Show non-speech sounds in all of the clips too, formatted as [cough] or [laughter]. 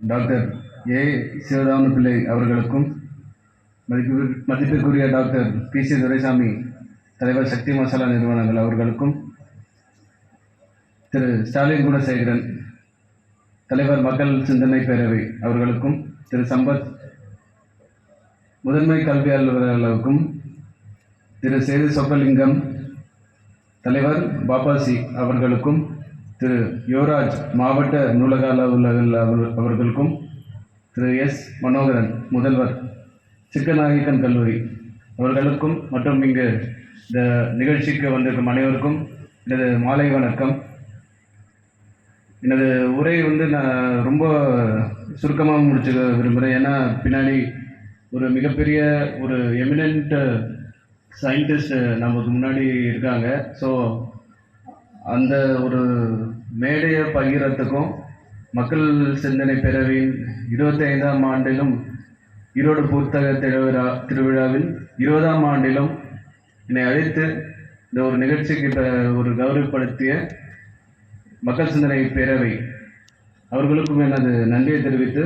Doctor A. சிவதாமன் பிள்ளை அவர்களுக்கும் மதிப்பு மதிப்பிற்குரிய டாக்டர் பி. சி. துரைசாமி தலைவர் சக்தி மசாலா நிறுவனங்கள் அவர்களுக்கும் திரு. ஸ்டாலின் குணசேகரன் தலைவர் மக்கள் சிந்தனை பேரவை அவர்களுக்கும் திரு. சம்பத் முதன்மை கல்வி அலுவலர்களுக்கும் திரு. சேது சொக்கலிங்கம் தலைவர் பாபாசி அவர்களுக்கும் திரு யுவராஜ் மாவட்ட நூலக அலுவலர்கள் அவர்களுக்கும் திரு எஸ். மனோகரன் முதல்வர் சிக்கநாயக்கன் கல்லூரி அவர்களுக்கும் மற்றும் இங்கு இந்த நிகழ்ச்சிக்கு வந்திருக்கும் அனைவருக்கும் எனது மாலை வணக்கம். எனது உரை வந்து நான் ரொம்ப சுருக்கமாக முடிச்சு விரும்புகிறேன். ஏன்னா பின்னாடி ஒரு மிகப்பெரிய ஒரு எமினண்ட் சயின்டிஸ்ட் நமக்கு முன்னாடி இருக்காங்க. ஸோ அந்த ஒரு மேடையை பகிரத்துக்கும் மக்கள் சிந்தனை பேரவையின் இருபத்தி ஐந்தாம் ஆண்டிலும் ஈரோடு புத்தக திருவிழா திருவிழாவில் இருபதாம் ஆண்டிலும் என்னை அழைத்து இந்த ஒரு நிகழ்ச்சிக்கு ஒரு கௌரவப்படுத்திய மக்கள் சிந்தனை பேரவை அவர்களுக்கும் எனது நன்றியை தெரிவித்து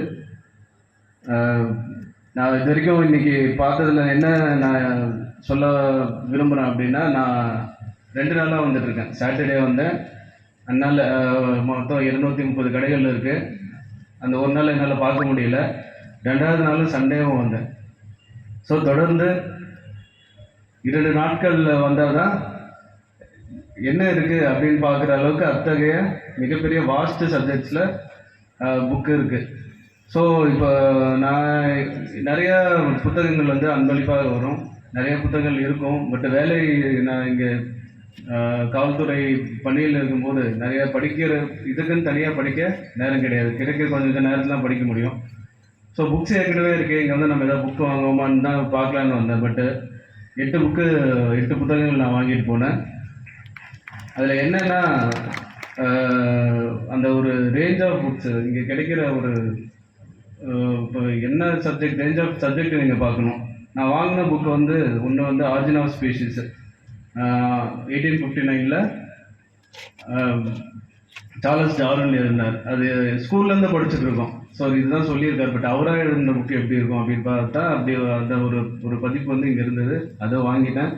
நான் இது வரைக்கும் இன்னைக்கு பார்த்ததில் என்ன நான் சொல்ல விரும்புகிறேன் அப்படின்னா நான் ரெண்டு நாளாக வந்துட்டு இருக்கேன். சாட்டர்டே வந்தேன் அதனால் மொத்தம் இருநூத்தி முப்பது கடைகள் இருக்குது அந்த ஒரு நாள் என்னால் பார்க்க முடியல. ரெண்டாவது நாள் சண்டேவும் வந்தேன். ஸோ தொடர்ந்து இரண்டு நாட்களில் வந்தால் தான் என்ன இருக்குது அப்படின்னு பார்க்குற அளவுக்கு அத்தகைய மிகப்பெரிய வாஸ்ட் சப்ஜெக்ட்ஸில் புக்கு இருக்குது ஸோ இப்போ நான் நிறையா புத்தகங்கள் வந்து அன்பளிப்பாக வரும். நிறைய புத்தகங்கள் இருக்கும். பட் வேலை நான் இங்கே காவல்துறை பணியில் இருக்கும்போது நிறைய படிக்கிற இதுக்குன்னு தனியாக படிக்க நேரம் கிடையாது. கிடைக்கிற கொஞ்சம் நேரத்தில் தான் படிக்க முடியும். ஸோ புக்ஸ் ஏற்கனவே இருக்குது இங்கே வந்து நம்ம ஏதாவது புக் வாங்குவோமான்னு தான் பார்க்கலான்னு வந்தேன். பட்டு எட்டு புக்கு எட்டு புத்தகங்கள் நான் வாங்கிட்டு போனேன். அதில் என்னென்னா அந்த ஒரு ரேஞ்ச் ஆஃப் புக்ஸ் இங்கே கிடைக்கிற ஒரு இப்போ என்ன சப்ஜெக்ட் ரேஞ்ச் ஆஃப் சப்ஜெக்ட் நீங்கள் பார்க்கணும். நான் வாங்கின புக்கு வந்து ஒன்று வந்து origin of species eighteen fifty நைனில் சார்லஸ் டார்வின் இருந்தார். அது ஸ்கூல்லேருந்து படிச்சுட்டு இருக்கோம். ஸோ இதுதான் சொல்லியிருக்காரு. பட் அவராக எழுதின புக் எப்படி இருக்கும் அப்படின்னு பார்த்தா அப்படி அந்த ஒரு ஒரு பதிப்பு வந்து இங்கே இருந்தது. அதை வாங்கிட்டேன்.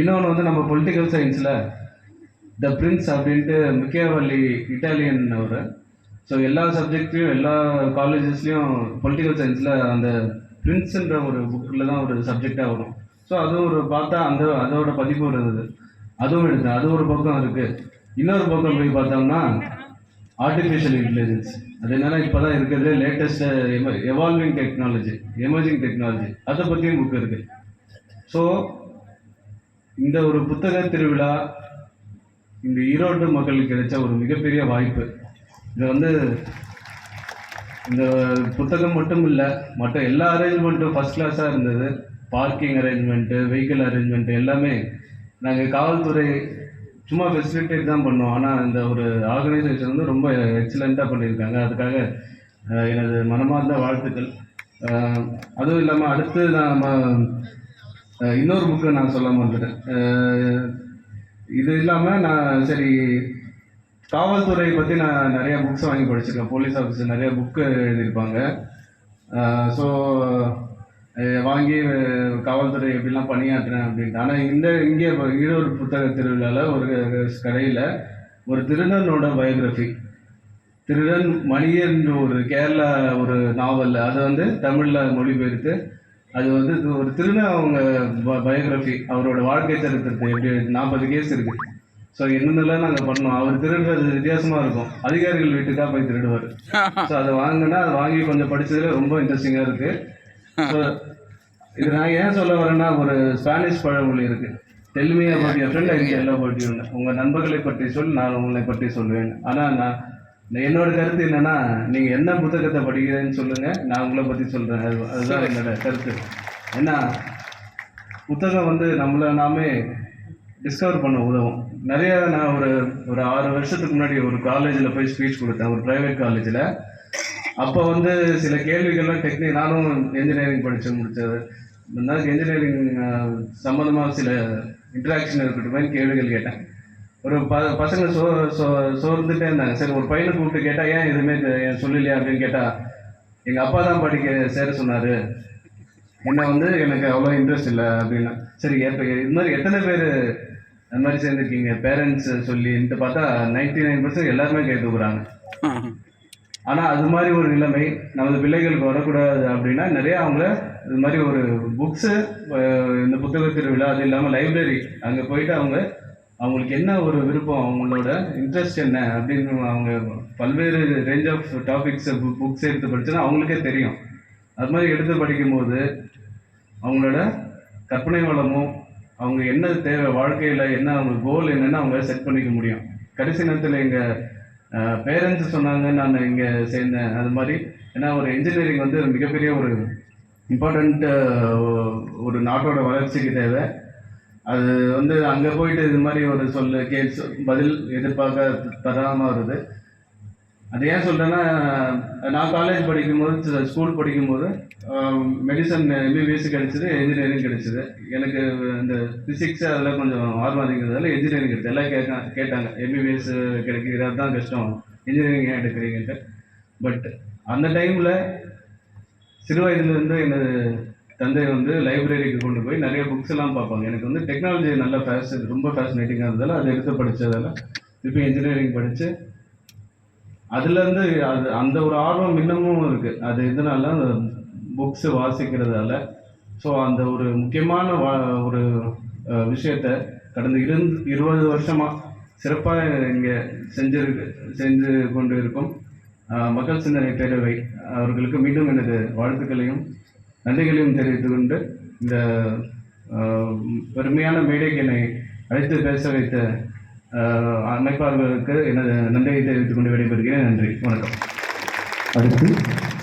இன்னொன்று வந்து நம்ம பொலிட்டிக்கல் சயின்ஸில் த பிரின்ஸ் அப்படின்ட்டு மிக்கேவல்லி இட்டாலியன் அவர். ஸோ எல்லா சப்ஜெக்ட்லையும் எல்லா காலேஜஸ்லேயும் பொலிட்டிக்கல் சயின்ஸில் அந்த பிரின்ஸுன்ற ஒரு புக்கில் தான் ஒரு சப்ஜெக்டாக வரும். ஸோ அதுவும் ஒரு பார்த்தா அந்த அதோட பதிப்பு இருந்தது அதுவும் எடுத்தேன். அது ஒரு பக்கம் இருக்குது இன்னொரு பக்கம் போய் பார்த்தோம்னா ஆர்டிஃபிஷியல் இன்டெலிஜென்ஸ் அது என்னன்னா இப்போ தான் இருக்கிறது latest evolving technology emerging technology அதை பற்றியும் புக் இருக்குது ஸோ இந்த ஒரு புத்தக திருவிழா இந்த ஈரோடு மக்களுக்கு கிடைச்ச ஒரு மிகப்பெரிய வாய்ப்பு. இது வந்து இந்த புத்தகம் மட்டும் இல்லை மற்ற எல்லா அரேஞ்ச்மெண்ட்டும் ஃபஸ்ட் கிளாஸாக இருந்தது. பார்க்கிங் அரேஞ்ச்மெண்ட்டு வெஹிக்கிள் அரேஞ்ச்மெண்ட்டு எல்லாமே நாங்கள் காவல்துறை சும்மா ஃபெசிலிட்டேட் தான் பண்ணோம். ஆனால் இந்த ஒரு ஆர்கனைசேஷன் வந்து ரொம்ப எக்ஸலண்ட்டாக பண்ணியிருக்காங்க. அதுக்காக எனது மனமார்ந்த வாழ்த்துக்கள். அதுவும் இல்லாமல் அடுத்து நான் இன்னொரு புக்கு நான் சொல்ல வந்துட்டேன். இது இல்லாமல் நான் சரி காவல்துறை பற்றி நான் நிறையா புக்ஸ் வாங்கி படிச்சிருக்கேன். போலீஸ் ஆஃபீஸர் நிறைய புக்கு எழுதியிருப்பாங்க. ஸோ வாங்கி காவல்துறை எப்படிலாம் பணியாற்றுறேன் அப்படின்ட்டு. ஆனால் இந்த இங்கே ஈரோடு புத்தக திருவிழாவில் ஒரு கடையில் ஒரு திருடனோட பயோகிராஃபி திருடன் மணியன் ஒரு கேரளா ஒரு நாவல் அதை வந்து தமிழில் மொழிபெயர்த்து அது வந்து ஒரு திருடன் அவங்க பயோகிராஃபி அவரோட வாழ்க்கை சரித்திரத்தை எப்படி நாற்பது கேஸ் இருக்கு. ஸோ என்னென்னலாம் நாங்கள் பண்ணோம்? அவர் திருடுறது வித்தியாசமாக இருக்கும். அதிகாரிகள் வீட்டுக்காக போய் திருடுவார். ஸோ [laughs] அதை வாங்கினா அதை வாங்கி கொஞ்சம் படிச்சதுல ரொம்ப இன்ட்ரெஸ்டிங்காக இருக்கு. ஸோ இது நான் ஏன் சொல்ல வரேன்னா ஒரு ஸ்பானிஷ் பழமொழி இருக்கு. தெல்மியா பற்றி ஃப்ரெண்ட் ஐ எல்லா பற்றி உங்கள் நண்பர்களை பற்றி சொல் நான் உங்களை பற்றி சொல்லுவேன் ஆனால் நான் நான் என்னோட கருத்து என்னன்னா நீங்க என்ன புத்தகத்தை படிக்கிறேன்னு சொல்லுங்க நான் உங்களை பத்தி சொல்றேன். அது அதுதான் என்னோட கருத்து. ஏன்னா புத்தகம் வந்து நம்மளை நாமே டிஸ்கவர் பண்ண உதவும். நிறைய நான் ஒரு ஒரு ஆறு வருஷத்துக்கு முன்னாடி ஒரு காலேஜில் போய் ஸ்பீச் கொடுத்தேன். ஒரு ப்ரைவேட் காலேஜில் அப்போ வந்து சில கேள்விகள்லாம் டெக்னிக் நானும் என்ஜினியரிங் படித்து முடித்தது இருந்தாலும் இன்ஜினியரிங் சம்மந்தமாக சில இன்ட்ராக்ஷன் இருக்கட்டும் கேள்விகள் கேட்டேன். ஒரு ப பசங்க சோ சோ சோர்ந்துட்டே இருந்தாங்க. சரி ஒரு பையனை கூப்பிட்டு கேட்டால் ஏன் எதுவுமே சொல்லலையா? அப்படின்னு கேட்டால் எங்கள் அப்பா தான் படிக்க சேர சொன்னார். என்ன வந்து எனக்கு அவ்வளோ இன்ட்ரெஸ்ட் இல்லை அப்படின்னா. சரி எப்போ இது மாதிரி எத்தனை பேர் அந்த மாதிரி சேர்ந்துருக்கீங்க? பேரண்ட்ஸ் சொல்லின்ட்டு பார்த்தா நைன்டி நைன் பர்சன்ட் எல்லாருமே கேட்டுக்கிறாங்க. ஆனால் அது மாதிரி ஒரு நிலைமை நமது பிள்ளைகளுக்கு வரக்கூடாது அப்படின்னா நிறைய அவங்கள இது மாதிரி ஒரு புக்ஸு இந்த புத்தக திருவிழா அது இல்லாமல் லைப்ரரி அங்கே போயிட்டு அவங்க அவங்களுக்கு என்ன ஒரு விருப்பம் அவங்களோட இன்ட்ரெஸ்ட் என்ன அப்படின்னு அவங்க பல்வேறு ரேஞ்ச் ஆஃப் டாபிக்ஸ் புக்ஸ் எடுத்து படிச்சுன்னா அவங்களுக்கே தெரியும். அது மாதிரி எடுத்து படிக்கும்போது அவங்களோட கற்பனை வளமும் அவங்க என்ன தேவை வாழ்க்கையில் என்ன அவங்க கோல் என்னன்னு அவங்க செட் பண்ணிக்க முடியும். கடைசி நேரத்தில் எங்கள் பேரண்ட்ஸ் சொன்னாங்க நான் இங்கே சேர்ந்தேன். அது மாதிரி ஏன்னா ஒரு இன்ஜினியரிங் வந்து மிகப்பெரிய ஒரு இம்பார்ட்டண்ட் ஒரு நாட்டோட வளர்ச்சிக்கு தேவை. அது வந்து அங்கே போயிட்டு இது மாதிரி ஒரு சொல்லு கேள்வி பதில் எதிர்பார்க்க தராமல் வருது. அது ஏன் சொல்கிறேன்னா நான் காலேஜ் படிக்கும்போது ஸ்கூல் படிக்கும்போது மெடிசன் எம்பிபிஎஸ் கிடைச்சிது இன்ஜினியரிங் கிடைச்சிது. எனக்கு இந்த ஃபிசிக்ஸ் அதில் கொஞ்சம் ஆர்வம் அதிகிறதால இன்ஜினியரிங் கிடைச்சது எல்லாம் கேட்க கேட்டாங்க. எம்பிபிஎஸ் கிடைக்கிறது தான் கஷ்டம். இன்ஜினியரிங் ஏன் எடுக்கிறீங்கன்ட்டு. பட் அந்த டைமில் சிறு வயதுலேருந்து எனது தந்தை வந்து லைப்ரரிக்கு கொண்டு போய் நிறைய புக்ஸ் எல்லாம் பார்ப்பாங்க. எனக்கு வந்து டெக்னாலஜி நல்லா ஃபேஷன் ரொம்ப ஃபேசினேட்டிங்காக இருந்ததால் அதை எடுத்து படித்ததால் இப்போ இன்ஜினியரிங் படித்து அதுலேருந்து அது அந்த ஒரு ஆர்வம் இன்னமும் இருக்குது அது இதனால புக்ஸ் வாசிக்கிறதால. ஸோ அந்த ஒரு முக்கியமான வா ஒரு விஷயத்த கடந்த இரு இருபது வருஷமாக சிறப்பாக இங்கே செஞ்சிருக்கு செஞ்சு கொண்டு இருக்கும் மக்கள் சிந்தனை பேரவை அவர்களுக்கு மீண்டும் எனது வாழ்த்துக்களையும் நன்றிகளையும் தெரிவித்து கொண்டு இந்த பெருமையான மேடைக்கு என்னை அழைத்து பேச வைத்த அமைப்பாளர்களுக்கு எனது நன்றியை தெரிவித்துக் கொண்டு விடைபெறுகிறேன். நன்றி. வணக்கம். அடுத்து